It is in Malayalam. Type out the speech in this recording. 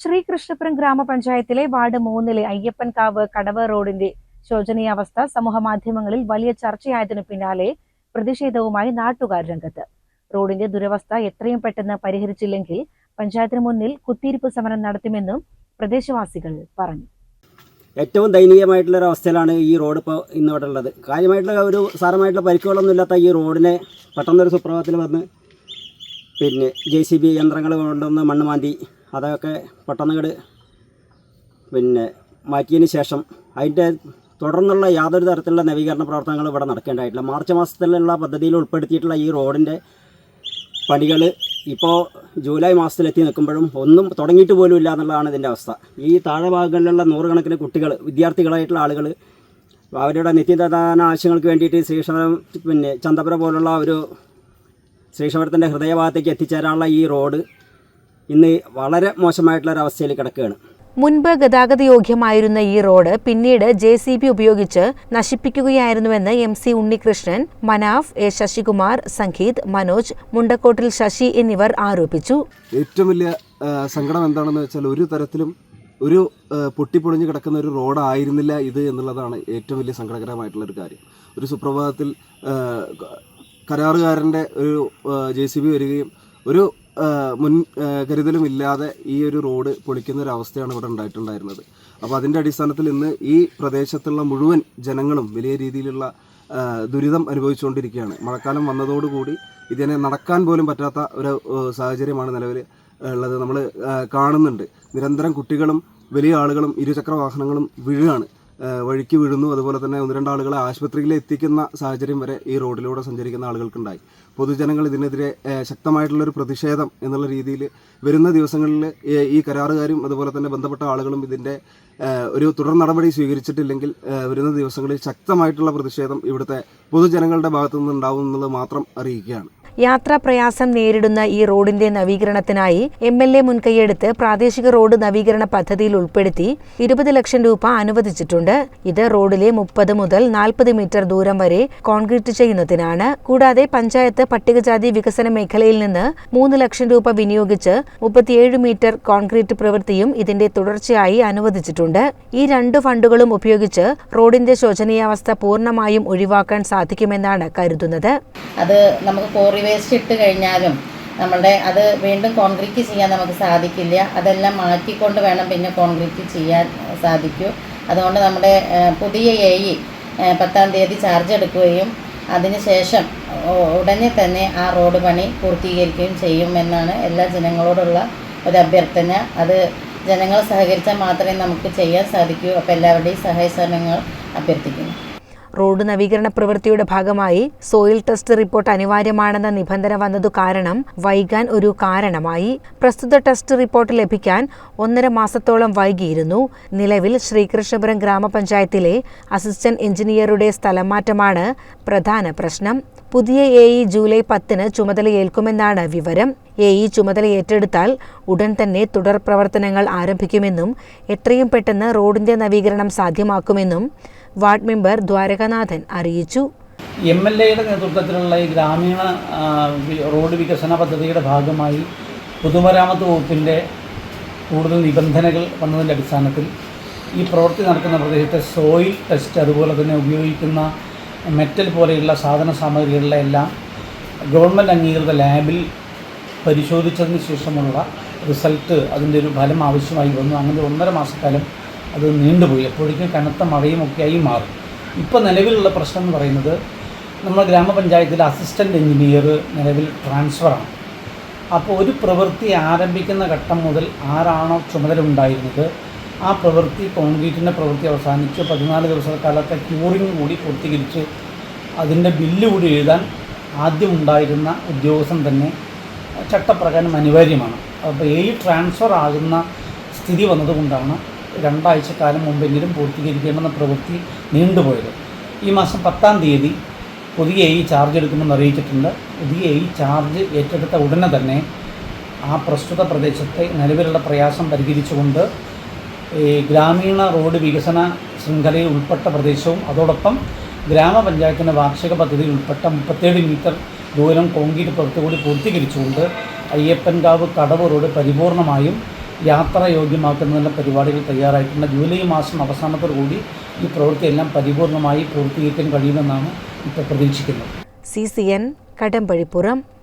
ശ്രീകൃഷ്ണപുരം ഗ്രാമപഞ്ചായത്തിലെ വാർഡ് മൂന്നിലെ അയ്യപ്പൻകാവ് കടവ റോഡിന്റെ ശോചനീയാവസ്ഥ സമൂഹമാധ്യമങ്ങളിൽ വലിയ ചർച്ചയായതിനു പിന്നാലെ പ്രതിഷേധവുമായി നാട്ടുകാർ രംഗത്ത്. റോഡിന്റെ ദുരവസ്ഥ എത്രയും പെട്ടെന്ന് പരിഹരിച്ചില്ലെങ്കിൽ പഞ്ചായത്തിന് മുന്നിൽ കുത്തിയിരിപ്പ് സമരം നടത്തുമെന്നും പ്രദേശവാസികൾ പറഞ്ഞു. ഏറ്റവും ദയനീയമായിട്ടുള്ള ഒരു അവസ്ഥയിലാണ് ഈ റോഡ് ഇപ്പോൾ ഇന്ന് ഇവിടെ ഉള്ളത് കാര്യമായിട്ടുള്ള ഒരു സാരമായിട്ടുള്ള പരിക്കുകളൊന്നും ഇല്ലാത്ത ഈ റോഡിനെ പെട്ടെന്നൊരു സുപ്രഭാതത്തിൽ വന്ന് പിന്നെ ജെ സി ബി യന്ത്രങ്ങൾ കൊണ്ടുവന്ന് മണ്ണ് മാന്തി അതൊക്കെ പെട്ടെന്ന് ഇങ്ങട് പിന്നെ മാറ്റിയതിന് ശേഷം അതിന്റെ തുടർന്നുള്ള യാതൊരു തരത്തിലുള്ള നവീകരണ പ്രവർത്തനങ്ങൾ ഇവിടെ നടക്കേണ്ടതായിട്ടില്ല. മാർച്ച് മാസത്തിലുള്ള പദ്ധതിയിൽ ഉൾപ്പെടുത്തിയിട്ടുള്ള ഈ റോഡിന്റെ പണികൾ ഇപ്പോൾ ജൂലൈ മാസത്തിലെത്തി നിൽക്കുമ്പോഴും ഒന്നും തുടങ്ങിയിട്ട് പോലും ഇല്ല എന്നുള്ളതാണ് ഇതിന്റെ അവസ്ഥ. ഈ താഴെ ഭാഗങ്ങളിലുള്ള നൂറുകണക്കിന് കുട്ടികൾ വിദ്യാർത്ഥികളായിട്ടുള്ള ആളുകൾ അവരുടെ നിത്യദാന ആവശ്യങ്ങൾക്ക് വേണ്ടിയിട്ട് ശ്രീശവരം പിന്നെ ചന്തപുര പോലുള്ള ഒരു ശ്രീശവരത്തിന്റെ ഹൃദയഭാഗത്തേക്ക് എത്തിച്ചേരാനുള്ള ഈ റോഡ് ഇന്ന് വളരെ മോശമായിട്ടുള്ള ഒരു അവസ്ഥയിൽ കിടക്കുകയാണ്. മുൻപ് ഗതാഗത യോഗ്യമായിരുന്ന ഈ റോഡ് പിന്നീട് ജെ സി ബി ഉപയോഗിച്ച് നശിപ്പിക്കുകയായിരുന്നുവെന്ന് M C Unnikrishnan Manaf A Sasikumar Sangeeth Manoj Mundakottil Sasi എന്നിവർ ആരോപിച്ചു. ഏറ്റവും വലിയ സങ്കടം എന്താണെന്ന് വെച്ചാൽ ഒരു തരത്തിലും ഒരു പൊട്ടിപ്പൊളിഞ്ഞ് കിടക്കുന്ന ഒരു റോഡായിരുന്നില്ല ഇത് എന്നുള്ളതാണ് ഏറ്റവും വലിയ സങ്കടകരമായിട്ടുള്ള ഒരു കാര്യം. ഒരു സുപ്രഭാതത്തിൽ കരാറുകാരന്റെ ഒരു ജെ സി ബി വരികയും ഒരു മുൻ ആ, കരുതലും ഇല്ലാതെ ഈ ഒരു റോഡ് പൊളിക്കുന്ന ഒരു അവസ്ഥയാണ് ഇവിടെ ഉണ്ടായിട്ടുണ്ടായിരുന്നത്. അപ്പോൾ അതിന്റെ അടിസ്ഥാനത്തിൽ ഇന്ന് ഈ പ്രദേശത്തുള്ള മുഴുവൻ ജനങ്ങളും വലിയ രീതിയിലുള്ള ദുരിതം അനുഭവിച്ചുകൊണ്ടിരിക്കുകയാണ്. മഴക്കാലം വന്നതോടുകൂടി ഇതിനെ നടക്കാൻ പോലും പറ്റാത്ത ഒരു സാഹചര്യമാണ് നിലവിൽ ഉള്ളത്. നമ്മൾ കാണുന്നുണ്ട്. നിരന്തരം കുട്ടികളും വലിയ ആളുകളും ഇരുചക്ര വാഹനങ്ങളും വീഴുകയാണ്. വഴിക്ക് വീഴുന്നു അതുപോലെ തന്നെ ഒന്ന് രണ്ട് ആളുകളെ ആശുപത്രിയിൽ എത്തിക്കുന്ന സാഹചര്യം വരെ ഈ റോഡിലൂടെ സഞ്ചരിക്കുന്ന ആളുകൾക്കുണ്ടായി. പൊതുജനങ്ങൾ ഇതിനെതിരെ ശക്തമായിട്ടുള്ള ശക്തമായിട്ടുള്ളൊരു പ്രതിഷേധം എന്നുള്ള രീതിയിൽ വരുന്ന ദിവസങ്ങളിൽ ഈ കരാറുകാരും അതുപോലെ തന്നെ ബന്ധപ്പെട്ട ആളുകളും ഇതിന്റെ ഒരു തുടർ നടപടി സ്വീകരിച്ചിട്ടില്ലെങ്കിൽ വരുന്ന ദിവസങ്ങളിൽ ശക്തമായിട്ടുള്ള പ്രതിഷേധം ഇവിടുത്തെ പൊതുജനങ്ങളുടെ ഭാഗത്തു നിന്നുണ്ടാവും എന്നുള്ളത് മാത്രം അറിയിക്കുകയാണ്. യാത്രാപ്രയാസം നേരിടുന്ന ഈ റോഡിന്റെ നവീകരണത്തിനായി എം എൽ എ മുൻകൈയെടുത്ത് പ്രാദേശിക റോഡ് നവീകരണ പദ്ധതിയിൽ ഉൾപ്പെടുത്തി ഇരുപത് ലക്ഷം രൂപ അനുവദിച്ചിട്ടുണ്ട്. ഇത് റോഡിലെ മുപ്പത് മുതൽ നാൽപ്പത് മീറ്റർ ദൂരം വരെ കോൺക്രീറ്റ് ചെയ്യുന്നതിനാണ്. കൂടാതെ പഞ്ചായത്ത് പട്ടികജാതി വികസന മേഖലയിൽ നിന്ന് മൂന്ന് ലക്ഷം രൂപ വിനിയോഗിച്ച് മുപ്പത്തിയേഴ് മീറ്റർ കോൺക്രീറ്റ് പ്രവൃത്തിയും ഇതിന്റെ തുടർച്ചയായി അനുവദിച്ചിട്ടുണ്ട്. ഈ രണ്ട് ഫണ്ടുകളും ഉപയോഗിച്ച് റോഡിന്റെ ശോചനീയാവസ്ഥ പൂർണമായും ഒഴിവാക്കാൻ സാധിക്കുമെന്നാണ് കരുതുന്നത്. അത് നമുക്ക് വേസ്റ്റ് ഇട്ട് കഴിഞ്ഞാലും നമ്മളുടെ അത് വീണ്ടും കോൺക്രീറ്റ് ചെയ്യാൻ നമുക്ക് സാധിക്കില്ല. അതെല്ലാം മാറ്റിക്കൊണ്ട് വേണം പിന്നെ കോൺക്രീറ്റ് ചെയ്യാൻ സാധിക്കൂ. അതുകൊണ്ട് നമ്മുടെ പുതിയ എ ഇ പത്താം തീയതി ചാർജ് എടുക്കുകയും അതിനുശേഷം ശേഷം ഉടനെ തന്നെ ആ റോഡ് പണി പൂർത്തീകരിക്കുകയും ചെയ്യുമെന്നാണ് എല്ലാ ജനങ്ങളോടുള്ള ഒരു അഭ്യർത്ഥന. അത് ജനങ്ങൾ സഹകരിച്ചാൽ മാത്രമേ നമുക്ക് ചെയ്യാൻ സാധിക്കൂ. അപ്പോൾ എല്ലാവരുടെയും സഹായ സഹകരണങ്ങൾ അഭ്യർത്ഥിക്കുന്നു. റോഡ് നവീകരണ പ്രവൃത്തിയുടെ ഭാഗമായി സോയിൽ ടെസ്റ്റ് റിപ്പോർട്ട് അനിവാര്യമാണെന്ന നിബന്ധന വന്നതു കാരണം വൈകാൻ ഒരു കാരണമായി. പ്രസ്തുത ടെസ്റ്റ് റിപ്പോർട്ട് ലഭിക്കാൻ ഒന്നര മാസത്തോളം വൈകിയിരുന്നു. നിലവിൽ ശ്രീകൃഷ്ണപുരം ഗ്രാമപഞ്ചായത്തിലെ അസിസ്റ്റന്റ് എഞ്ചിനീയറുടെ സ്ഥലംമാറ്റമാണ് പ്രധാന പ്രശ്നം. പുതിയ എ ഇ ജൂലൈ പത്തിന് ചുമതലയേൽക്കുമെന്നാണ് വിവരം. എ ഇ ചുമതല ഏറ്റെടുത്താൽ ഉടൻ തന്നെ തുടർ പ്രവർത്തനങ്ങൾ ആരംഭിക്കുമെന്നും എത്രയും പെട്ടെന്ന് റോഡിന്റെ നവീകരണം സാധ്യമാക്കുമെന്നും വാർഡ് മെമ്പർ ദ്വാരകനാഥൻ അറിയിച്ചു. എം എൽ എയുടെ നേതൃത്വത്തിലുള്ള ഈ ഗ്രാമീണ റോഡ് വികസന പദ്ധതിയുടെ ഭാഗമായി പൊതുമരാമത്ത് വകുപ്പിന്റെ കൂടുതൽ നിബന്ധനകൾ വന്നതിന്റെ അടിസ്ഥാനത്തിൽ ഈ പ്രവൃത്തി നടക്കുന്ന പ്രദേശത്തെ സോയിൽ ടെസ്റ്റ് അതുപോലെ തന്നെ ഉപയോഗിക്കുന്ന മെറ്റൽ പോലെയുള്ള സാധന സാമഗ്രികളുടെ എല്ലാം ഗവൺമെന്റ് അംഗീകൃത ലാബിൽ പരിശോധിച്ചതിന് ശേഷമുള്ള റിസൾട്ട് അതിന്റെ ഒരു ഫലം ആവശ്യമായി വന്നു. അങ്ങനെ ഒന്നര മാസക്കാലം അത് നീണ്ടുപോയി. അപ്പോഴേക്കും കനത്ത മഴയും ഒക്കെയായി മാറും. ഇപ്പോൾ നിലവിലുള്ള പ്രശ്നം എന്ന് പറയുന്നത് നമ്മൾ ഗ്രാമപഞ്ചായത്തിലെ അസിസ്റ്റന്റ് എഞ്ചിനീയർ നിലവിൽ ട്രാൻസ്ഫറാണ് അപ്പോൾ ഒരു പ്രവൃത്തി ആരംഭിക്കുന്ന ഘട്ടം മുതൽ ആരാണോ ചുമതല ഉണ്ടായിരുന്നത് ആ പ്രവൃത്തി കോൺക്രീറ്റിന്റെ പ്രവൃത്തി അവസാനിച്ച് പതിനാല് ദിവസക്കാലത്തെ ക്യൂറിങ് കൂടി പൂർത്തീകരിച്ച് അതിന്റെ ബില്ല് കൂടി എഴുതാൻ ആദ്യം ഉണ്ടായിരുന്ന ഉദ്യോഗസ്ഥൻ തന്നെ ചട്ടപ്രകാരം അനിവാര്യമാണ്. അപ്പോൾ ഈ ട്രാൻസ്ഫർ ആകുന്ന സ്ഥിതി വന്നതുകൊണ്ടാണ് രണ്ടാഴ്ചക്കാലം മുമ്പെങ്കിലും പൂർത്തീകരിക്കേണ്ടുന്ന പ്രവൃത്തി നീണ്ടുപോയത്. ഈ മാസം പത്താം തീയതി പുതിയ ഈ ചാർജ് എടുക്കുമെന്ന് അറിയിച്ചിട്ടുണ്ട്. പുതിയ ഈ ചാർജ് ഏറ്റെടുത്ത ഉടനെ തന്നെ ആ പ്രസ്തുത പ്രദേശത്തെ നിലവിലുള്ള പ്രയാസം പരിഹരിച്ചുകൊണ്ട് ഈ ഗ്രാമീണ റോഡ് വികസന ശൃംഖലയിൽ ഉൾപ്പെട്ട പ്രദേശവും അതോടൊപ്പം ഗ്രാമപഞ്ചായത്തിന്റെ വാർഷിക പദ്ധതിയിൽ ഉൾപ്പെട്ട മുപ്പത്തേഴ് മീറ്റർ ദൂരം കോൺക്രീറ്റ് പ്രവൃത്തി കൂടി പൂർത്തീകരിച്ചുകൊണ്ട് അയ്യപ്പൻകാവ് കടവ് റോഡ് പരിപൂർണമായും യാത്ര യോഗ്യമാക്കുന്നതിനുള്ള പരിപാടികൾ തയ്യാറായിട്ടുണ്ട്. ജൂലൈ മാസം അവസാനത്തോടു കൂടി ഈ പ്രവൃത്തിയെല്ലാം പരിപൂർണമായി പൂർത്തീകരിക്കാൻ കഴിയുമെന്നാണ് ഇപ്പോൾ പ്രതീക്ഷിക്കുന്നത്. C C N Kadampazhipuram